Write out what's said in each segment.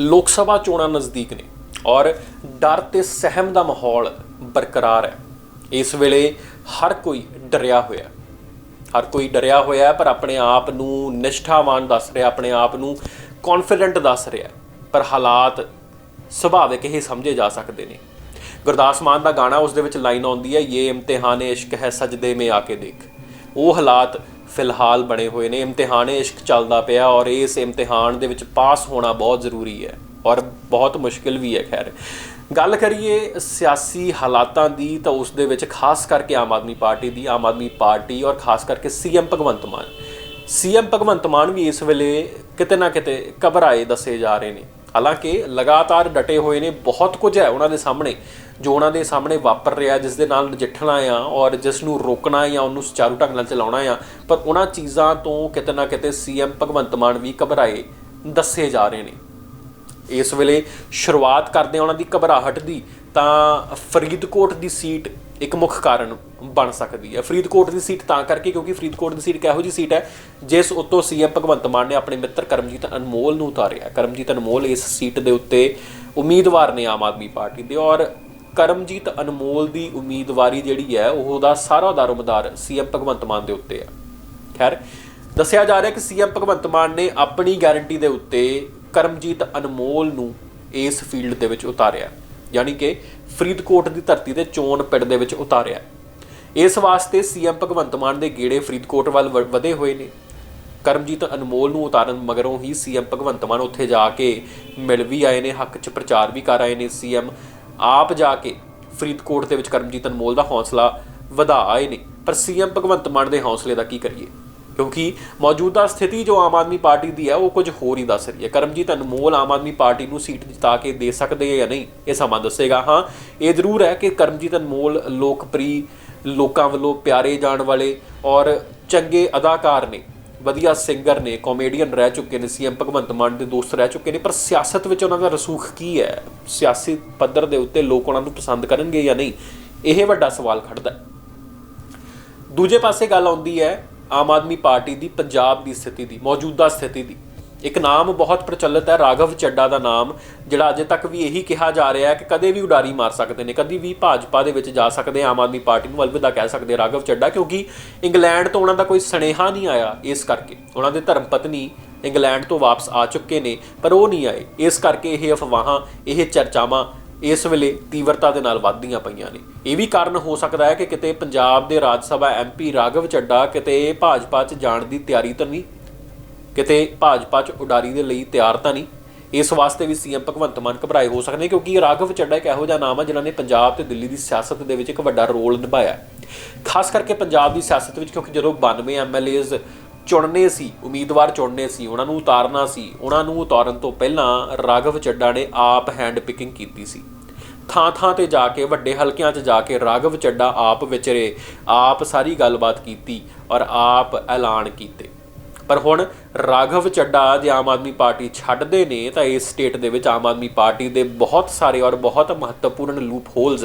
ਲੋਕ ਸਭਾ ਚੋਣਾਂ ਨਜ਼ਦੀਕ ਨੇ ਔਰ ਡਰ ਤੇ ਸਹਿਮ ਦਾ ਮਾਹੌਲ ਬਰਕਰਾਰ ਹੈ। ਇਸ ਵੇਲੇ ਹਰ ਕੋਈ ਡਰਿਆ ਹੋਇਆ ਹਰ ਕੋਈ ਡਰਿਆ ਹੋਇਆ ਪਰ ਆਪਣੇ ਆਪ ਨੂੰ ਨਿਸ਼ਠਾਵਾਨ ਦੱਸ ਰਿਹਾ, ਆਪਣੇ ਆਪ ਨੂੰ ਕੌਨਫੀਡੈਂਟ ਦੱਸ ਰਿਹਾ ਪਰ ਹਾਲਾਤ ਸੁਭਾਵਿਕ ਹੀ ਸਮਝੇ ਜਾ ਸਕਦੇ ਨੇ। ਗੁਰਦਾਸ ਮਾਨ ਦਾ ਗਾਣਾ ਉਸ ਦੇ ਵਿੱਚ ਲਾਈਨ ਆਉਂਦੀ ਹੈ ਇਹ ਇਮਤਿਹਾਨ ਇਸ਼ਕ ਹੈ, ਸਜਦੇ ਮੇ ਆ ਕੇ ਦੇਖ। ਉਹ ਹਾਲਾਤ ਫਿਲਹਾਲ ਬਣੇ ਹੋਏ ਨੇ। ਇਮਤਿਹਾਨ ਇਸ਼ਕ ਚੱਲਦਾ ਪਿਆ ਔਰ ਇਸ ਇਮਤਿਹਾਨ ਦੇ ਵਿੱਚ ਪਾਸ ਹੋਣਾ ਬਹੁਤ ਜ਼ਰੂਰੀ ਹੈ ਔਰ ਬਹੁਤ ਮੁਸ਼ਕਿਲ ਵੀ ਹੈ, ਖੈਰ। ਗੱਲ ਕਰੀਏ ਸਿਆਸੀ ਹਾਲਾਤਾਂ ਦੀ ਤਾਂ ਉਸ ਦੇ ਵਿੱਚ ਖਾਸ ਕਰਕੇ ਆਮ ਆਦਮੀ ਪਾਰਟੀ ਦੀ, ਆਮ ਆਦਮੀ ਪਾਰਟੀ ਔਰ ਖਾਸ ਕਰਕੇ ਸੀਐਮ ਭਗਵੰਤ ਮਾਨ। ਸੀਐਮ ਭਗਵੰਤ ਮਾਨ ਵੀ ਇਸ ਵੇਲੇ ਕਿਤੇ ਨਾ ਕਿਤੇ ਘਬਰਾਏ ਦੱਸੇ ਜਾ ਰਹੇ ਨੇ। ਹਾਲਾਂਕਿ ਲਗਾਤਾਰ ਡਟੇ ਹੋਏ ਨੇ, ਬਹੁਤ ਕੁਝ ਹੈ ਉਹਨਾਂ ਦੇ ਸਾਹਮਣੇ। ਜੋ ਉਹਨਾਂ ਦੇ ਸਾਹਮਣੇ ਵਾਪਰ ਰਿਹਾ, ਜਿਸ ਦੇ ਨਾਲ ਨਜਿੱਠਣਾ ਆ ਔਰ ਜਿਸ ਨੂੰ ਰੋਕਣਾ ਜਾਂ ਉਹਨੂੰ ਸੁਚਾਰੂ ਢੰਗ ਨਾਲ ਚਲਾਉਣਾ ਆ, ਪਰ ਉਹਨਾਂ ਚੀਜ਼ਾਂ ਤੋਂ ਕਿਤੇ ਨਾ ਕਿਤੇ ਸੀਐਮ ਭਗਵੰਤ ਮਾਨ ਵੀ ਘਬਰਾਏ, ਦੱਸੇ ਜਾ ਰਹੇ ਨੇ। ਇਸ ਵੇਲੇ ਸ਼ੁਰੂਆਤ ਕਰਦੇ ਉਹਨਾਂ ਦੀ ਘਬਰਾਹਟ ਦੀ, ਤਾਂ ਫਰੀਦਕੋਟ ਦੀ ਸੀਟ ਇੱਕ ਮੁੱਖ ਕਾਰਨ ਬਣ ਸਕਦੀ ਹੈ। ਫਰੀਦਕੋਟ ਦੀ ਸੀਟ ਤਾਂ ਕਰਕੇ ਕਿਉਂਕਿ ਫਰੀਦਕੋਟ ਦੀ ਸੀਟ ਕਿਹੋ ਜੀ ਸੀਟ ਹੈ, ਜਿਸ ਉੱਤੋਂ ਸੀਐਮ ਭਗਵੰਤ ਮਾਨ ਨੇ ਆਪਣੇ ਮਿੱਤਰ ਕਰਮਜੀਤ ਅਨਮੋਲ ਨੂੰ ਉਤਾਰਿਆ। ਕਰਮਜੀਤ ਅਨਮੋਲ ਇਸ ਸੀਟ ਦੇ ਉੱਤੇ ਉਮੀਦਵਾਰ ਨੇ ਆਮ ਆਦਮੀ ਪਾਰਟੀ ਦੇ ਔਰ ਕਰਮਜੀਤ ਅਨਮੋਲ ਦੀ ਉਮੀਦਵਾਰੀ ਜਿਹੜੀ ਹੈ ਉਹਦਾ ਸਾਰਾ ਦਾਰੋਮਦਾਰ ਸੀਐਮ ਭਗਵੰਤ ਮਾਨ ਦੇ ਉੱਤੇ ਹੈ ਖੈਰ, ਦੱਸਿਆ ਜਾ ਰਿਹਾ ਕਿ ਸੀਐਮ ਭਗਵੰਤ ਮਾਨ ਨੇ ਆਪਣੀ ਗਾਰੰਟੀ ਦੇ ਉੱਤੇ ਕਰਮਜੀਤ ਅਨਮੋਲ ਨੂੰ ਇਸ ਫੀਲਡ ਦੇ ਵਿੱਚ ਉਤਾਰਿਆ। ਯਾਨੀ ਕਿ ਫਰੀਦਕੋਟ ਦੀ ਧਰਤੀ ਤੇ ਚੋਣ ਪਿੰਡ ਦੇ ਵਿੱਚ ਉਤਾਰਿਆ। ਇਸ ਵਾਸਤੇ ਸੀਐਮ ਭਗਵੰਤ ਮਾਨ ਦੇ ਗੇੜੇ ਫਰੀਦਕੋਟ ਵੱਲ ਵ- ਵਧੇ ਹੋਏ ਨੇ। ਕਰਮਜੀਤ ਅਨਮੋਲ ਨੂੰ ਉਤਾਰਨ ਮਗਰੋਂ ਹੀ ਸੀਐਮ ਭਗਵੰਤ ਮਾਨ ਉੱਥੇ ਜਾ ਕੇ ਮਿਲ ਵੀ ਆਏ ਨੇ, ਹੱਕ 'ਚ ਪ੍ਰਚਾਰ ਵੀ ਕਰ ਆਏ ਨੇ ਸੀਐਮ। ਆਪ ਜਾ ਕੇ ਫਰੀਦਕੋਟ ਦੇ ਵਿੱਚ ਕਰਮਜੀਤ ਅਨਮੋਲ ਦਾ ਹੌਸਲਾ ਵਧਾ ਆਏ ਨੇ। ਪਰ ਸੀਐਮ ਭਗਵੰਤ ਮਾਨ ਦੇ ਹੌਸਲੇ ਦਾ ਕੀ ਕਰੀਏ? ਕਿਉਂਕਿ ਮੌਜੂਦਾ ਸਥਿਤੀ ਜੋ ਆਮ ਆਦਮੀ ਪਾਰਟੀ ਦੀ ਹੈ, ਉਹ ਕੁਝ ਹੋਰ ਹੀ ਦੱਸ ਰਹੀ ਹੈ। ਕਰਮਜੀਤ ਅਨਮੋਲ ਆਮ ਆਦਮੀ ਪਾਰਟੀ ਨੂੰ ਸੀਟ ਜਿਤਾ ਕੇ ਦੇ ਸਕਦੇ ਹੈ ਜਾਂ ਨਹੀਂ, ਇਹ ਸਮਾਂ ਦੱਸੇਗਾ। ਹਾਂ, ਇਹ ਜ਼ਰੂਰ ਹੈ ਕਿ ਕਰਮਜੀਤ ਅਨਮੋਲ ਲੋਕਪ੍ਰਿਯ ਲੋਕਾਂ ਵੱਲੋਂ ਪਿਆਰੇ ਜਾਣ ਵਾਲੇ ਔਰ ਚੰਗੇ ਅਦਾਕਾਰ ਨੇ। ਵਧੀਆ ਸਿੰਗਰ ਨੇ ਕਾਮੇਡੀਅਨ ਰਹਿ ਚੁੱਕੇ ਨੇ ਸੀਐਮ ਭਗਵੰਤ ਮਾਨ ਦੇ ਦੋਸਤ ਰਹਿ ਚੁੱਕੇ ਨੇ, ਪਰ ਸਿਆਸਤ ਵਿੱਚ ਉਹਨਾਂ ਦਾ ਰਸੂਖ ਕੀ ਹੈ? ਸਿਆਸੀ ਪੱਧਰ ਦੇ ਉੱਤੇ ਲੋਕ ਉਹਨਾਂ ਨੂੰ ਪਸੰਦ ਕਰਨਗੇ ਜਾਂ ਨਹੀਂ? ਇਹ ਵੱਡਾ ਸਵਾਲ ਖੜਦਾ ਹੈ। ਦੂਜੇ ਪਾਸੇ ਗੱਲ ਆਉਂਦੀ ਹੈ ਆਮ ਆਦਮੀ ਪਾਰਟੀ ਦੀ, ਪੰਜਾਬ ਦੀ ਸਥਿਤੀ ਦੀ, ਮੌਜੂਦਾ ਸਥਿਤੀ ਦੀ। ਇੱਕ ਨਾਮ ਬਹੁਤ ਪ੍ਰਚਲਿਤ ਹੈ, ਰਾਘਵ ਚੱਡਾ ਦਾ ਨਾਮ, ਜਿਹੜਾ ਅਜੇ ਤੱਕ ਵੀ ਇਹੀ ਕਿਹਾ ਜਾ ਰਿਹਾ ਹੈ ਕਿ ਕਦੇ ਵੀ ਉਡਾਰੀ ਮਾਰ ਸਕਦੇ ਨੇ, ਕਦੀ ਵੀ ਭਾਜਪਾ ਦੇ ਵਿੱਚ ਜਾ ਸਕਦੇ, ਆਮ ਆਦਮੀ ਪਾਰਟੀ ਨੂੰ ਅਲਵਿਦਾ ਕਹਿ ਸਕਦੇ ਰਾਘਵ ਚੱਡਾ, ਕਿਉਂਕਿ ਇੰਗਲੈਂਡ ਤੋਂ ਉਹਨਾਂ ਦਾ ਕੋਈ ਸਨੇਹਾ ਨਹੀਂ ਆਇਆ ਇਸ ਕਰਕੇ। ਉਹਨਾਂ ਦੇ ਧਰਮ ਪਤਨੀ ਇੰਗਲੈਂਡ ਤੋਂ ਵਾਪਸ ਆ ਚੁੱਕੇ ਨੇ, ਪਰ ਉਹ ਨਹੀਂ ਆਏ। ਇਸ ਕਰਕੇ ਇਹ ਅਫਵਾਹਾਂ, ਇਹ ਚਰਚਾਵਾਂ ਇਸ ਵੇਲੇ ਤੀਵਰਤਾ ਦੇ ਨਾਲ ਵੱਧਦੀਆਂ ਪਈਆਂ ਨੇ। ਇਹ ਵੀ ਕਾਰਨ ਹੋ ਸਕਦਾ ਹੈ ਕਿ ਕਿਤੇ ਪੰਜਾਬ ਦੇ ਰਾਜ ਸਭਾ ਐਮਪੀ ਰਾਘਵ ਚੱਡਾ ਕਿਤੇ ਭਾਜਪਾ 'ਚ ਜਾਣ ਦੀ ਤਿਆਰੀ ਤਾਂ ਨਹੀਂ ਕਿਤੇ ਭਾਜਪਾ 'ਚ ਉਡਾਰੀ ਦੇ ਲਈ ਤਿਆਰ ਤਾਂ ਨਹੀਂ, ਇਸ ਵਾਸਤੇ ਵੀ ਸੀਐਮ ਭਗਵੰਤ ਮਾਨ ਘਬਰਾਏ ਹੋ ਸਕਦੇ ਕਿਉਂਕਿ ਰਾਘਵ ਚੱਡਾ ਇੱਕ ਇਹੋ ਜਿਹਾ ਨਾਮ ਹੈ ਜਿਨ੍ਹਾਂ ਨੇ ਪੰਜਾਬ ਤੇ ਦਿੱਲੀ ਦੀ ਸਿਆਸਤ ਦੇ ਵਿੱਚ ਇੱਕ ਵੱਡਾ ਰੋਲ ਨਿਭਾਇਆ ਖਾਸ ਕਰਕੇ ਪੰਜਾਬ ਦੀ ਸਿਆਸਤ ਵਿੱਚ, ਕਿਉਂਕਿ ਜਦੋਂ 92 ਐਮਐਲਏਜ਼ ਚੁਣਨੇ ਸੀ, ਉਮੀਦਵਾਰ ਚੁਣਨੇ ਸੀ, ਉਹਨਾਂ ਨੂੰ ਉਤਾਰਨਾ ਸੀ, ਉਹਨਾਂ ਨੂੰ ਉਤਾਰਨ ਤੋਂ ਪਹਿਲਾਂ ਰਾਘਵ ਚੱਡਾ ਨੇ ਆਪ ਹੈਂਡ ਪਿਕਿੰਗ ਕੀਤੀ ਸੀ। ਥਾਂ ਥਾਂ ਤੇ ਜਾ ਕੇ, ਵੱਡੇ ਹਲਕਿਆਂ 'ਚ ਜਾ ਕੇ ਰਾਘਵ ਚੱਡਾ ਆਪ ਵਿਚਰੇ, ਆਪ ਸਾਰੀ ਗੱਲਬਾਤ ਕੀਤੀ ਔਰ ਆਪ ਐਲਾਨ ਕੀਤੇ। ਪਰ ਹੁਣ ਰਾਘਵ ਚੱਡਾ ਜੇ ਆਮ ਆਦਮੀ ਪਾਰਟੀ ਛੱਡਦੇ ਨੇ ਤਾਂ ਇਸ ਸਟੇਟ ਦੇ ਵਿੱਚ ਆਮ ਆਦਮੀ ਪਾਰਟੀ ਦੇ ਬਹੁਤ ਸਾਰੇ ਔਰ ਬਹੁਤ ਮਹੱਤਵਪੂਰਨ ਲੂਪ ਹੋਲਸ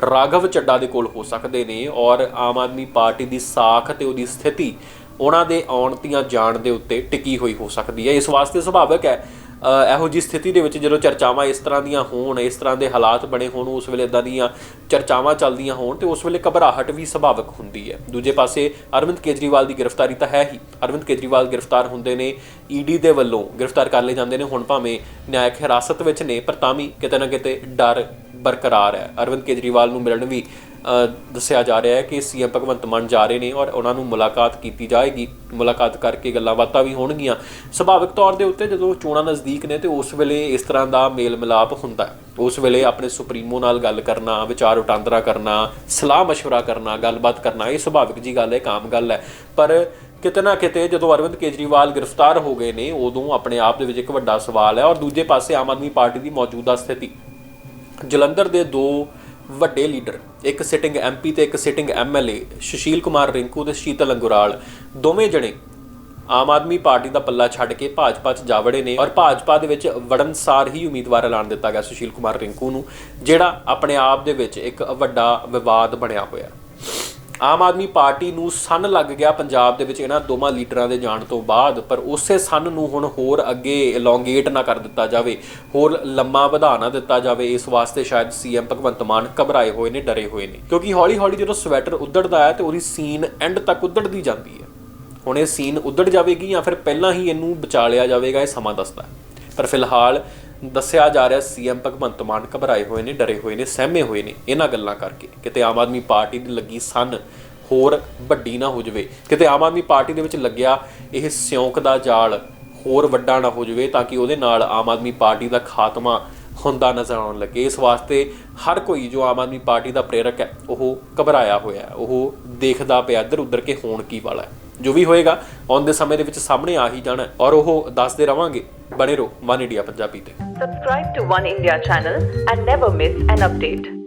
ਰਾਘਵ ਚੱਡਾ ਦੇ ਕੋਲ ਹੋ ਸਕਦੇ ਨੇ ਔਰ ਆਮ ਆਦਮੀ ਪਾਰਟੀ ਦੀ ਸਾਖ ਤੇ ਉਹਦੀ ਸਥਿਤੀ ਉਹਨਾਂ ਦੇ ਆਉਣ ਤੀਆਂ ਜਾਣ ਦੇ ਉੱਤੇ ਟਿਕੀ ਹੋਈ ਹੋ ਸਕਦੀ ਹੈ। ਇਸ ਵਾਸਤੇ ਸੁਭਾਵਕ ਹੈ ਇਹੋ ਜੀ ਸਥਿਤੀ ਦੇ ਵਿੱਚ ਜਦੋਂ ਚਰਚਾਵਾਂ ਇਸ ਤਰ੍ਹਾਂ ਦੀਆਂ ਹੋਣ, ਇਸ ਤਰ੍ਹਾਂ ਦੇ ਹਾਲਾਤ ਬਣੇ ਹੋਣ, ਉਸ ਵੇਲੇ ਇਦਾਂ ਦੀਆਂ ਚਰਚਾਵਾਂ ਚੱਲਦੀਆਂ ਹੋਣ ਤੇ ਉਸ ਵੇਲੇ ਘਬਰਾਹਟ ਵੀ ਸੁਭਾਵਿਕ ਹੁੰਦੀ ਹੈ। ਦੂਜੇ ਪਾਸੇ ਅਰਵਿੰਦ ਕੇਜਰੀਵਾਲ ਦੀ ਗ੍ਰਿਫਤਾਰੀ ਤਾਂ ਹੈ ਹੀ। ਅਰਵਿੰਦ ਕੇਜਰੀਵਾਲ ਗ੍ਰਿਫਤਾਰ ਹੁੰਦੇ ਨੇ ਈਡੀ ਦੇ ਵੱਲੋਂ ਗ੍ਰਿਫਤਾਰ ਕਰ ਲਏ ਜਾਂਦੇ ਨੇ। ਹੁਣ ਭਾਵੇਂ ਨਿਆਇਕ ਹਿਰਾਸਤ ਵਿੱਚ ਨੇ, ਪਰ ਤਾਂ ਵੀ ਕਿਤੇ ਨਾ ਕਿਤੇ ਡਰ ਬਰਕਰਾਰ ਹੈ। ਅਰਵਿੰਦ ਕੇਜਰੀਵਾਲ ਨੂੰ ਮਿਲਣ ਵੀ ਦੱਸਿਆ ਜਾ ਰਿਹਾ ਹੈ ਕਿ ਸੀਐਮ ਭਗਵੰਤ ਮਾਨ ਜਾ ਰਹੇ ਨੇ ਔਰ ਉਹਨਾਂ ਨੂੰ ਮੁਲਾਕਾਤ ਕੀਤੀ ਜਾਏਗੀ ਮੁਲਾਕਾਤ ਕਰਕੇ ਗੱਲਾਂ ਬਾਤਾਂ ਵੀ ਹੋਣਗੀਆਂ ਸੁਭਾਵਿਕ ਤੌਰ ਦੇ ਉੱਤੇ ਜਦੋਂ ਚੋਣਾਂ ਨਜ਼ਦੀਕ ਨੇ ਤੇ ਉਸ ਵੇਲੇ ਇਸ ਤਰ੍ਹਾਂ ਦਾ ਮੇਲ ਮਿਲਾਪ ਹੁੰਦਾ ਹੈ ਉਸ ਵੇਲੇ ਆਪਣੇ ਸੁਪਰੀਮੋ ਨਾਲ ਗੱਲ ਕਰਨਾ ਵਿਚਾਰ ਵਟਾਂਦਰਾ ਕਰਨਾ ਸਲਾਹ مشورہ ਕਰਨਾ ਗੱਲਬਾਤ ਕਰਨਾ ਇਹ ਸੁਭਾਵਿਕ ਜੀ ਗੱਲ ਹੈ ਇੱਕ ਆਮ ਗੱਲ ਹੈ ਪਰ ਕਿਤੇ ਨਾ ਕਿਤੇ ਜਦੋਂ ਅਰਵਿੰਦ ਕੇਜਰੀਵਾਲ ਗ੍ਰਿਫਤਾਰ ਹੋ ਗਏ ਨੇ ਉਦੋਂ ਆਪਣੇ ਆਪ ਦੇ ਵਿੱਚ ਇੱਕ ਵੱਡਾ ਸਵਾਲ ਹੈ ਔਰ ਦੂਜੇ ਪਾਸੇ ਆਮ ਆਦਮੀ ਪਾਰਟੀ ਦੀ ਮੌਜੂਦਾ ਸਥਿਤੀ ਜਲੰਧਰ ਦੇ ਦੋ ਵੱਡੇ ਲੀਡਰ, ਇੱਕ ਸਿਟਿੰਗ ਐਮਪੀ ਤੇ ਇੱਕ ਸਿਟਿੰਗ ਐਮਐਲਏ ਸੁਸ਼ੀਲ ਕੁਮਾਰ ਰਿੰਕੂ ਤੇ ਸ਼ੀਤਲ ਅੰਗੁਰਾਲ, ਦੋਵੇਂ ਜਣੇ ਆਮ ਆਦਮੀ ਪਾਰਟੀ ਦਾ ਪੱਲਾ ਛੱਡ ਕੇ ਭਾਜਪਾ 'ਚ ਜਾਵੜੇ ਨੇ ਔਰ ਭਾਜਪਾ ਦੇ ਵਿੱਚ ਵੜਨਸਾਰ ਹੀ ਉਮੀਦਵਾਰ ਐਲਾਨ ਦਿੱਤਾ ਗਿਆ ਸੁਸ਼ੀਲ ਕੁਮਾਰ ਰਿੰਕੂ ਨੂੰ, ਜਿਹੜਾ ਆਪਣੇ ਆਪ ਦੇ ਵਿੱਚ ਇੱਕ ਵੱਡਾ ਵਿਵਾਦ ਬਣਿਆ ਹੋਇਆ। ਆਮ ਆਦਮੀ ਪਾਰਟੀ ਨੂੰ ਸੰਨ ਲੱਗ ਗਿਆ ਪੰਜਾਬ ਦੇ ਵਿੱਚ ਇਹਨਾਂ ਦੋਵਾਂ ਲੀਡਰਾਂ ਦੇ ਜਾਣ ਤੋਂ ਬਾਅਦ, ਪਰ ਉਸੇ ਸੰਨ ਨੂੰ ਹੁਣ ਹੋਰ ਅੱਗੇ elongate ਨਾ ਕਰ ਦਿੱਤਾ ਜਾਵੇ, ਹੋਰ ਲੰਮਾ ਵਧਾ ਨਾ ਦਿੱਤਾ ਜਾਵੇ, ਇਸ ਵਾਸਤੇ ਸ਼ਾਇਦ ਸੀਐਮ ਭਗਵੰਤ ਮਾਨ ਘਬਰਾਏ ਹੋਏ ਨੇ, ਡਰੇ ਹੋਏ ਨੇ। ਕਿਉਂਕਿ ਹੌਲੀ ਹੌਲੀ ਜਦੋਂ ਸਵੈਟਰ ਉੱਧੜਦਾ ਹੈ ਤੇ ਉਹਦੀ ਸੀਨ ਐਂਡ ਤੱਕ ਉੱਧੜਦੀ ਜਾਂਦੀ ਹੈ। ਹੁਣ ਇਹ ਸੀਨ ਉੱਧੜ ਜਾਵੇਗੀ ਜਾਂ ਫਿਰ ਪਹਿਲਾਂ ਹੀ ਇਹਨੂੰ ਬਚਾ ਲਿਆ ਜਾਵੇਗਾ, ਇਹ ਸਮਾਂ ਦੱਸਦਾ ਪਰ ਫਿਲਹਾਲ ਦੱਸਿਆ ਜਾ ਰਿਹਾ ਸੀਐਮ ਭਗਵੰਤ ਮਾਨ ਘਬਰਾਏ ਹੋਏ ਨੇ, ਡਰੇ ਹੋਏ ਨੇ, ਸਹਿਮੇ ਹੋਏ ਨੇ, ਇਹਨਾਂ ਗੱਲਾਂ ਕਰਕੇ। ਕਿਤੇ ਆਮ ਆਦਮੀ ਪਾਰਟੀ ਦੀ ਲੱਗੀ ਸਨ ਹੋਰ ਵੱਡੀ ਨਾ ਹੋ ਜਾਵੇ। ਕਿਤੇ ਆਮ ਆਦਮੀ ਪਾਰਟੀ ਦੇ ਵਿੱਚ ਲੱਗਿਆ ਇਹ ਸਿਉਂਕ ਦਾ ਜਾਲ ਹੋਰ ਵੱਡਾ ਨਾ ਹੋ ਜਾਵੇ ਤਾਂ ਕਿ ਉਹਦੇ ਨਾਲ ਆਮ ਆਦਮੀ ਪਾਰਟੀ ਦਾ ਖਾਤਮਾ ਹੁੰਦਾ ਨਜ਼ਰ ਆਉਣ ਲੱਗੇ। ਇਸ ਵਾਸਤੇ ਹਰ ਕੋਈ ਜੋ ਆਮ ਆਦਮੀ ਪਾਰਟੀ ਦਾ ਪ੍ਰੇਰਕ ਹੈ, ਉਹ ਘਬਰਾਇਆ ਹੋਇਆ ਹੈ। ਉਹ ਦੇਖਦਾ ਪਿਆ ਇੱਧਰ ਉੱਧਰ ਕੇ ਹੋਣ ਕੀ ਵਾਲਾ ਹੈ। ਜੋ ਵੀ ਹੋਏਗਾ ਆਉਂਦੇ ਸਮੇਂ ਦੇ ਵਿੱਚ ਸਾਹਮਣੇ ਆ ਹੀ ਜਾਣਾ ਔਰ ਉਹ ਦੱਸਦੇ ਰਵਾਂਗੇ। ਬਣੇ ਰਹੋ, ਵਨ ਇੰਡੀਆ ਪੰਜਾਬੀ ਤੇ। Subscribe to One India channel and never miss an update.